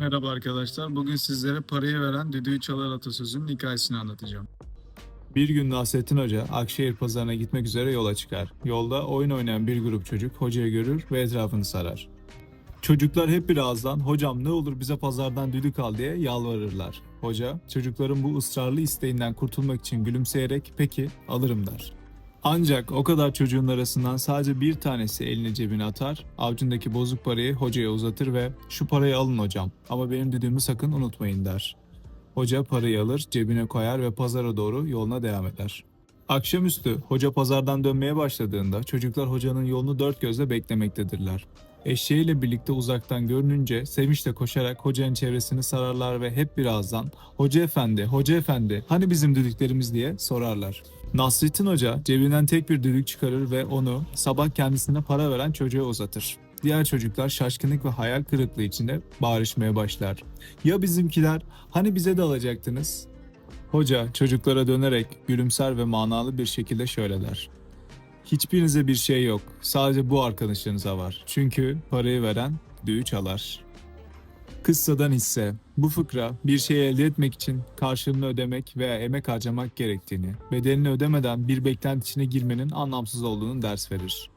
Merhaba arkadaşlar. Bugün sizlere parayı veren düdüğü çalar atasözünün hikayesini anlatacağım. Bir gün Nasrettin Hoca Akşehir pazarına gitmek üzere yola çıkar. Yolda oyun oynayan bir grup çocuk hocayı görür ve etrafını sarar. Çocuklar hep bir ağızdan hocam ne olur bize pazardan düdük al diye yalvarırlar. Hoca çocukların bu ısrarlı isteğinden kurtulmak için gülümseyerek peki alırım der. Ancak o kadar çocuğun arasından sadece bir tanesi elini cebine atar, avcundaki bozuk parayı hocaya uzatır ve şu parayı alın hocam ama benim düdüğümü sakın unutmayın der. Hoca parayı alır, cebine koyar ve pazara doğru yoluna devam eder. Akşamüstü hoca pazardan dönmeye başladığında çocuklar hocanın yolunu dört gözle beklemektedirler. Eşeğiyle birlikte uzaktan görününce sevinçle koşarak hocanın çevresini sararlar ve hep bir ağızdan "Hoca efendi, hoca efendi, hani bizim düdüklerimiz?" diye sorarlar. Nasrettin Hoca cebinden tek bir düdük çıkarır ve onu sabah kendisine para veren çocuğa uzatır. Diğer çocuklar şaşkınlık ve hayal kırıklığı içinde bağırışmaya başlar. Ya bizimkiler hani bize de alacaktınız? Hoca çocuklara dönerek gülümser ve manalı bir şekilde şöyle der. Hiçbirinize bir şey yok. Sadece bu arkadaşlarınıza var. Çünkü parayı veren düğü çalar. Kıssadan hisse. Bu fıkra bir şeyi elde etmek için karşılığını ödemek veya emek harcamak gerektiğini, bedelini ödemeden bir beklenti içine girmenin anlamsız olduğunu ders verir.